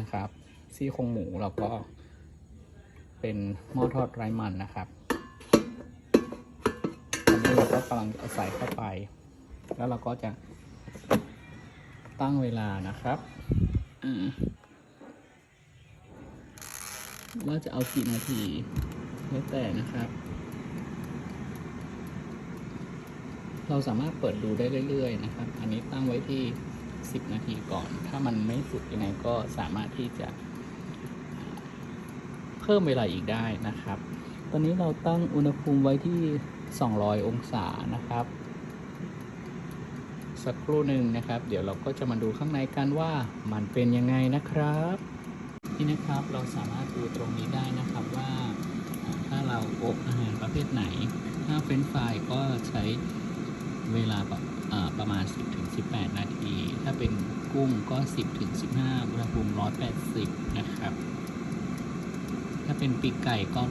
นะครับ ซี่โครงหมูแล้วก็ เป็นหม้อทอดไร้มันนะครับตอนนี้เราก็กำลังใส่เข้าไป แล้วเราก็จะตั้งเวลานะครับว่าจะเอากี่นาทีแล้วแต่นะครับ เราสามารถเปิดดูได้เรื่อยๆนะครับ อันนี้ตั้งไว้ที่ 10 นาทีก่อน ถ้ามันไม่สุดยังไงก็สามารถที่จะ เพิ่มเวลาอีกได้นะครับ ตอนนี้เราตั้งอุณหภูมิไว้ที่ 200 องศานะครับ สักครู่หนึ่งนะครับ เดี๋ยวเราก็จะมาดูข้างในกันว่ามันเป็นยังไงนะครับนี่นะครับเราสามารถดูตรงนี้ได้นะครับว่าถ้าเราอบอาหารประเภทไหน ถ้าเฟรนฟรายก็ใช้เวลาประ ประมาณ 10-18 นาที ถ้าเป็นกุ้งก็ 10-15 อุณหภูมิ 180 นะครับ ถ้าเป็นปีกไก่ก็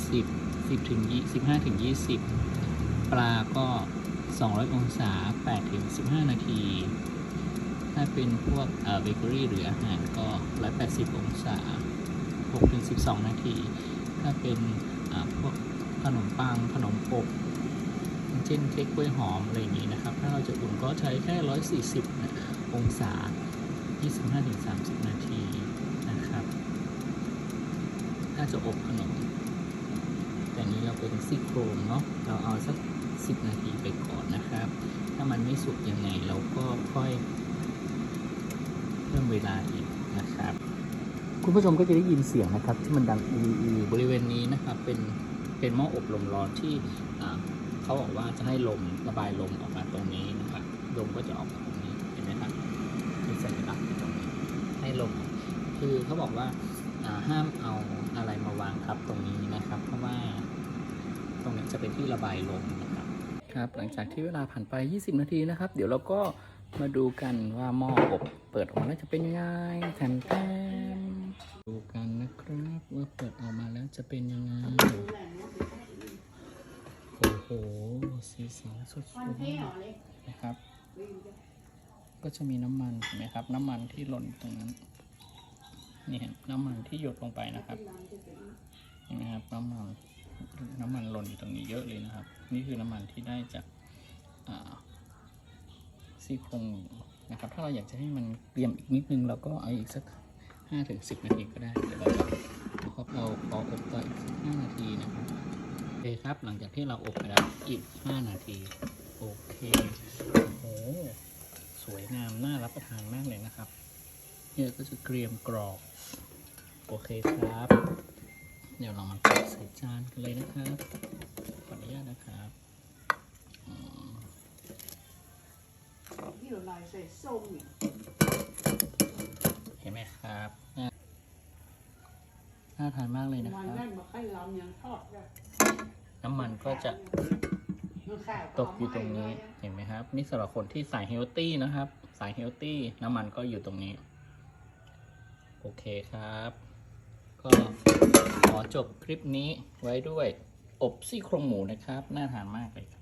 180 10ถึง15ถึง20 ปลาก็ 200 องศา8ถึง15 นาที ถ้าเป็นพวกเบเกอรี่หรืออาหารก็ 180 องศา6ถึง12 นาที ถ้าเป็นพวกขนมปังขนมอบ เช่นเค้กกล้วยหอมอะไรอย่างนี้นะครับ ถ้าเราจะอุ่นก็ใช้แค่ 140นะองศา 25-30 นาทีนะครับ ถ้าจะอบขนม แต่นี้เราเป็นซี่โครงเนาะ เราเอาสัก 10 นาทีไปก่อนนะครับ ถ้ามันไม่สุกยังไงเราก็ค่อยเพิ่มเวลาอีกนะครับ คุณผู้ชมก็จะได้ยินเสียงนะครับ ที่มันดังอืออือบริเวณนี้นะครับเป็นเป็นหม้ออบลมร้อนที่อ่า เขาบอกว่าจะให้ลมระบายลมออกมาตรงนี้นะครับลมก็จะออกมาตรงนี้เห็นไหมครับมีสัญลักษณ์ตรงนี้ให้ลม คือเขาบอกว่าห้ามเอาอะไรมาวางทับตรงนี้นะครับ เพราะว่าตรงนี้จะเป็นที่ระบายลมนะครับครับ หลังจากที่เวลาผ่านไป 20 นาทีนะครับ เดี๋ยวเราก็มาดูกันว่าหม้ออบเปิดออกมาแล้วจะเป็นยังไงแถมแถมดูกันนะครับว่าเปิดออกมาแล้วจะเป็นยังไง สีสันสดๆนะครับ ก็จะมีน้ำมันเห็นไหมครับ น้ำมันที่หล่นตรงนั้นนี่เห็นน้ำมันที่หยดลงไปนะครับเห็นไหมครับน้ำมันน้ำมันหล่นอยู่ตรงนี้เยอะเลยนะครับ นี่คือน้ำมันที่ได้จากซี่โครงนะครับ ถ้าเราอยากจะให้มันเกรียมอีกนิดนึงเราก็เอาอีกสักห้าถึงสิบนาทีก็ได้เดี๋ยวเราจะนะครับเราขออบต่ออีกสักห้านาทีนะครับ เคครับ หลังจากที่เราอบไปแล้วอีกห้านาที โอเคโอ้โหสวยงามน่ารับประทานมากเลยนะครับเนี่ยก็จะเกรียมกรอบ โอเคครับ เดี๋ยวเรามาตักใส่จานกันเลยนะครับขออนุญาตนะครับอืมที่เราลายใส่ส้มเนี่ยเห็นไหมครับน่าน่าทานมากเลยนะมัคนรับนั่นมาให้ลำยังทอดได้ น้ำมันก็จะตกอยู่ตรงนี้เห็นไหมครับ นี่สำหรับคนที่สายเฮลตี้นะครับ สายเฮลตี้น้ำมันก็อยู่ตรงนี้ โอเคครับ ก็ขอจบคลิปนี้ไว้ด้วย อบซี่โครงหมูนะครับ น่าทานมากเลยครับ